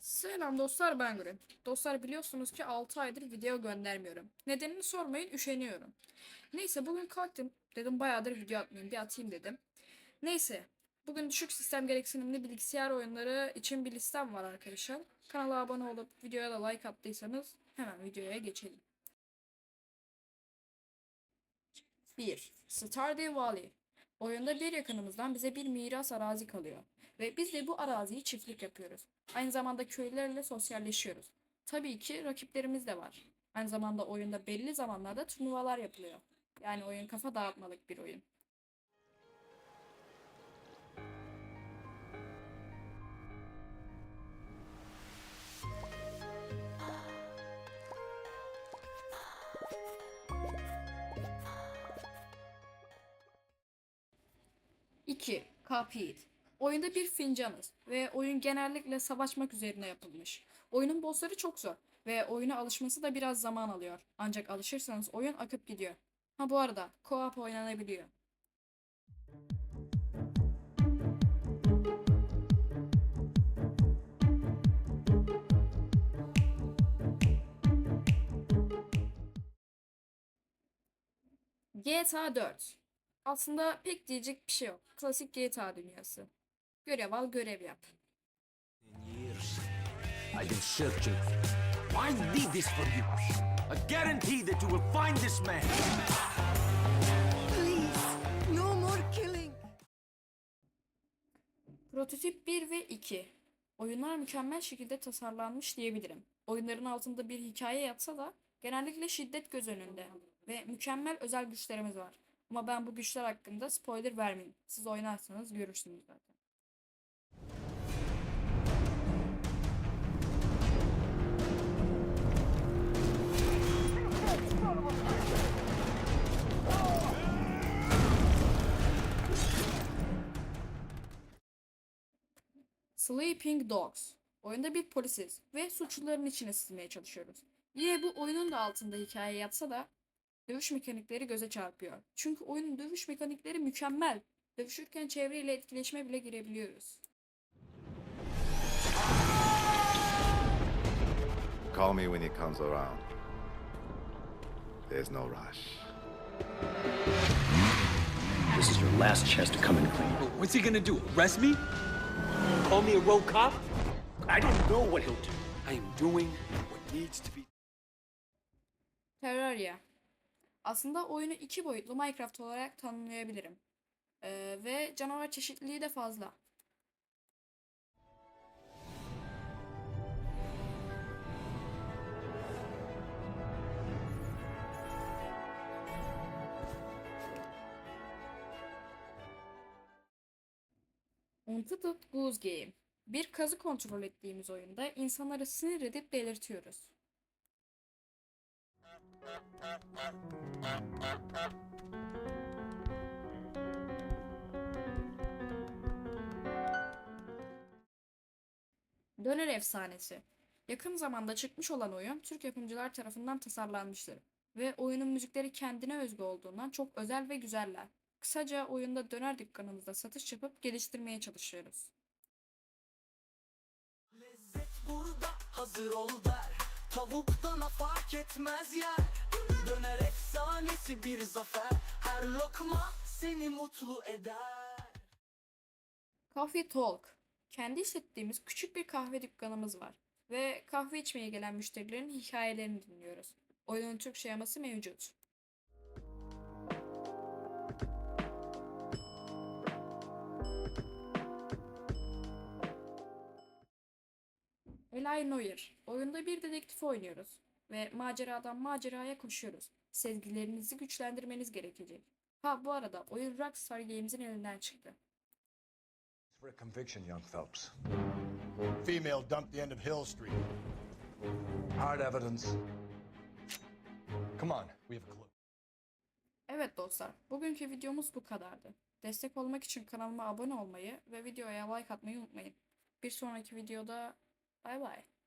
Selam dostlar ben Gürün. Dostlar biliyorsunuz ki 6 aydır video göndermiyorum. Nedenini sormayın üşeniyorum. Neyse bugün kalktım. Dedim bayağıdır video atmayayım bir atayım dedim. Neyse bugün düşük sistem gereksinimli bilgisayar oyunları için bir listem var arkadaşlar. Kanala abone olup videoya da like attıysanız hemen videoya geçelim. 1. Stardew Valley. Oyunda bir yakınımızdan bize bir miras arazi kalıyor. Ve biz de bu araziyi çiftlik yapıyoruz. Aynı zamanda köylülerle sosyalleşiyoruz. Tabii ki rakiplerimiz de var. Aynı zamanda oyunda belli zamanlarda turnuvalar yapılıyor. Yani oyun kafa dağıtmalık bir oyun. İki, Cuphead. Oyunda bir fincanız ve oyun genellikle savaşmak üzerine yapılmış. Oyunun bossları çok zor ve oyuna alışması da biraz zaman alıyor. Ancak alışırsanız oyun akıp gidiyor. Ha bu arada co-op oynanabiliyor. GTA 4. Aslında pek diyecek bir şey yok. Klasik GTA dünyası. Görev al, görev yap. I've been searching. I need this for you. I guarantee that you will find this man. Please, no more killing. Prototip 1 ve 2. Oyunlar mükemmel şekilde tasarlanmış diyebilirim. Oyunların altında bir hikaye yatsa da genellikle şiddet göz önünde ve mükemmel özel güçlerimiz var. Ama ben bu güçler hakkında spoiler vermeyeyim. Siz oynarsanız görürsünüz zaten. Sleeping Dogs. Oyunda bir polisiz ve suçluların içine sızmaya çalışıyoruz. Yine bu oyunun da altında hikaye yatsa da dövüş mekanikleri göze çarpıyor. Çünkü oyunun dövüş mekanikleri mükemmel. Dövüşürken çevreyle etkileşime bile girebiliyoruz. Call me when he comes around. There's no rush. This is your last chance to come in clean. What's he gonna do? Arrest me? Call me a rogue cop? I don't know what he'll do. I am doing what needs to be. Terraria. Aslında oyunu iki boyutlu Minecraft olarak tanımlayabilirim. Ee, ve canavar çeşitliliği de fazla. Untitled Goose Game. Bir kazı kontrol ettiğimiz oyunda insanları sinir edip delirtiyoruz. Döner Efsanesi. Yakın zamanda çıkmış olan oyun Türk yapımcılar tarafından tasarlanmıştır. Ve oyunun müzikleri kendine özgü olduğundan çok özel ve güzeller. Kısaca oyunda döner dükkanımızda satış yapıp geliştirmeye çalışıyoruz. Lezzet burada hazır ol der. Tavuktan fark etmez yer. Döner efsanesi bir zafer. Her lokma seni mutlu eder. Coffee Talk. Kendi işlettiğimiz küçük bir kahve dükkanımız var. Ve kahve içmeye gelen müşterilerin hikayelerini dinliyoruz. Oyunun Türkçe yaması mevcut. Eli Noir. Oyunda bir dedektif oynuyoruz. Ve maceradan maceraya koşuyoruz. Sezgilerinizi güçlendirmeniz gerekecek. Ha bu arada oyun Rockstar Games'in elinden çıktı. For a conviction, young Phelps. Female dumped the end of Hill Street. Hard evidence. Come on, we have a clue. Evet dostlar, bugünkü videomuz bu kadardı. Destek olmak için kanalıma abone olmayı ve videoya like atmayı unutmayın. Bir sonraki videoda Bye Why?